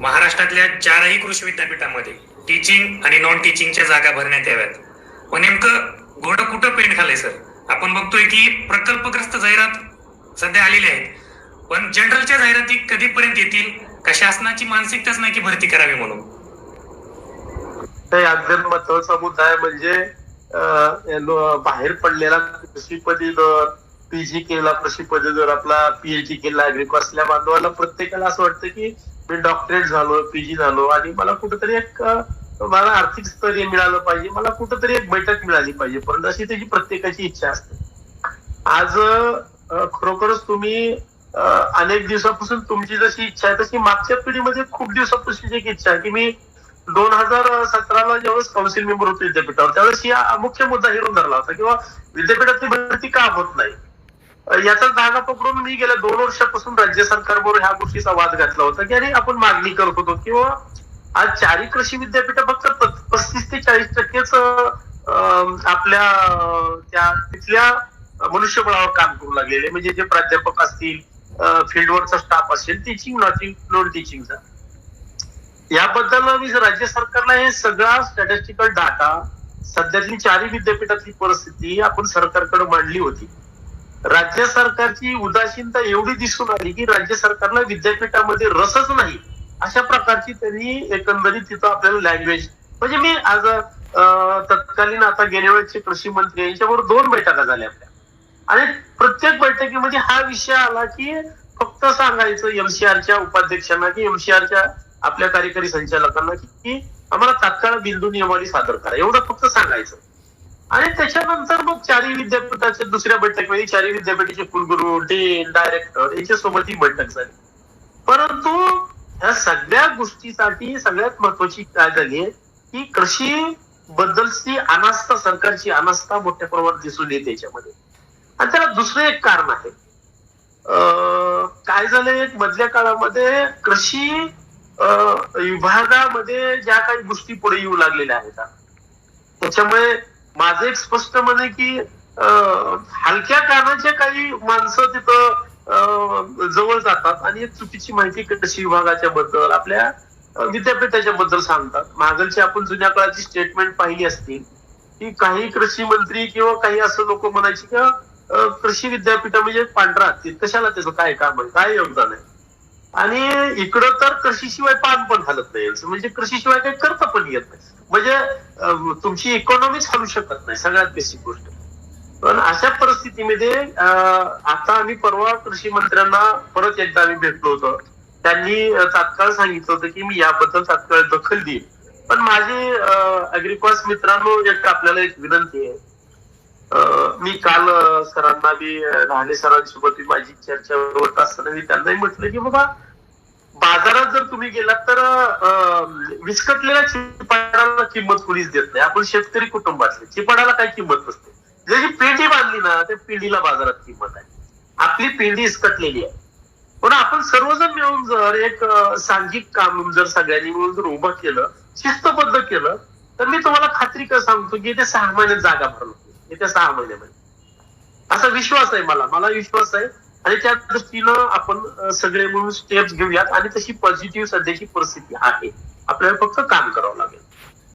महाराष्ट्रातल्या चारही कृषी विद्यापीठामध्ये टीचिंग आणि नॉन टीचिंगच्या जागा भरण्यात याव्यात. पण नेमकं घोडं कुठं पेंट खाल्लंय सर आपण बघतोय की प्रकल्पग्रस्त जाहिरात सध्या आलेली आहेत. पण जनरलच्या जाहिराती कधीपर्यंत येतील? का शासनाची मानसिकताच नाही की भरती करावी म्हणून? तर महत्त्वाचा मुद्दा आहे म्हणजे बाहेर पडलेला कृषी पदवीधर पीजी केला कृषी पदवीधर आपला पीएचडी केला अग्रिक असल्या बांधवाला प्रत्येकाला असं वाटतं की मी डॉक्टरेट झालो पीजी झालो आणि मला कुठेतरी एक मला आर्थिक स्थैर्य मिळालं पाहिजे मला कुठेतरी एक बैठक मिळाली पाहिजे. परंतु अशी त्याची प्रत्येकाची इच्छा असते. आज खरोखरच तुम्ही अनेक दिवसापासून तुमची जशी इच्छा आहे तशी मागच्या पिढीमध्ये खूप दिवसापासून एक इच्छा आहे की मी दोन हजार सतराला ज्यावेळेस काउन्सिल मेंबर होतो विद्यापीठावर त्यावेळेस या मुख्य मुद्दा हिरून धरला होता किंवा विद्यापीठातली भरती का होत नाही. याचा धागा पकडून मी गेल्या दोन वर्षापासून राज्य सरकारबरोबर ह्या गोष्टीचा वाद घातला होता की अरे आपण मागणी करत होतो. किंवा आज चारी कृषी विद्यापीठ फक्त पस्तीस ते चाळीस टक्केच आपल्या त्या तिथल्या मनुष्यबळावर काम करू लागलेले. म्हणजे जे प्राध्यापक असतील फील्डवरचा स्टाफ असेल टीचिंग नॉन टीचिंगचा याबद्दल मी राज्य सरकारला हे सगळा स्टॅटिस्टिकल डाटा सध्यातली चारही विद्यापीठातली परिस्थिती आपण सरकारकडे मांडली होती. राज्य सरकारची उदासीनता एवढी दिसून आली की राज्य सरकारला विद्यापीठामध्ये रसच नाही. अशा प्रकारची त्यांनी एकंदरीत तिथं आपल्याला लँग्वेज म्हणजे मी आज तत्कालीन आता गेल्या वेळेचे कृषी मंत्री यांच्यावर दोन बैठका झाल्या आपल्या. आणि प्रत्येक बैठकीमध्ये हा विषय आला की फक्त सांगायचं एमसीआरच्या उपाध्यक्षांना की एमसीआरच्या आपल्या कार्यकारी संचालकांना की की आम्हाला तात्काळ बिंदू नियमावली सादर करा. एवढं फक्त सांगायचं. आणि त्याच्यानंतर मग चारही विद्यापीठाच्या दुसऱ्या बैठकीमध्ये चारही विद्यापीठाचे कुलगुरू डीन डायरेक्टर यांच्यासोबत ही बैठक झाली. परंतु ह्या सगळ्या गोष्टीसाठी सगळ्यात महत्वाची काय झाली की कृषी बद्दलची अनास्था सरकारची अनास्था मोठ्या प्रमाणात दिसून येते याच्यामध्ये. आणि त्याला दुसरं एक कारण आहे. अं, काय झालंय? मधल्या काळामध्ये कृषी अं, विभागामध्ये ज्या काही गोष्टी पुढे येऊ लागलेल्या आहेत त्याच्यामुळे माझं एक स्पष्ट म्हणे की अं, हलक्या कानाच्या काही माणसं तिथं अं, जवळ जातात. आणि एक चुकीची माहिती कृषी विभागाच्या बद्दल आपल्या विद्यापीठाच्या बद्दल सांगतात. मागलची आपण जुन्या काळाची स्टेटमेंट पाहिली असतील की काही कृषी मंत्री किंवा काही असं लोक म्हणायची की कृषी विद्यापीठ म्हणजे पांढरा असतील कशाला त्याचं काय काम आहे? काय योगदान आहे? आणि इकडं तर कृषीशिवाय पान पण हलत नाही. म्हणजे कृषीशिवाय काही करता पण येत नाही. म्हणजे तुमची इकॉनॉमीच हलू शकत नाही. सगळ्यात बेसिक गोष्ट. पण अशा परिस्थितीमध्ये आता आम्ही परवा कृषी मंत्र्यांना परत एकदा आम्ही भेटलो होतो. त्यांनी तात्काळ सांगितलं होतं की मी याबद्दल तात्काळ दखल देईन. पण माझी अग्रिकॉस मित्रांनो एक आपल्याला एक विनंती आहे. मी काल सरांना मी राहणे सरांसोबत माझी चर्चा होत असताना मी त्यांनाही म्हटलं की बाबा बाजारात जर तुम्ही गेलात तर अं, विस्कटलेल्या चिपाडाला किंमत कुणीच देत नाही. आपण शेतकरी कुटुंबातले. चिपाडाला काही किंमत नसते. जशी पेंडी बांधली ना त्या पेंडीला बाजारात किंमत आहे. आपली पेंडी विस्कटलेली आहे. पण आपण सर्वजण मिळून जर एक सांघिक काम जर सगळ्यांनी मिळून जर उभं केलं शिस्तबद्ध केलं तर मी तुम्हाला खात्री कर सांगतो की ते सहा महिन्यात जागा भरणार. येत्या सहा महिन्यामध्ये. असा विश्वास आहे मला. मला विश्वास आहे. आणि त्या दृष्टीनं आपण सगळे मिळून स्टेप्स घेऊयात. आणि तशी पॉझिटिव्ह सध्याची परिस्थिती आहे. आपल्याला फक्त काम करावं लागेल.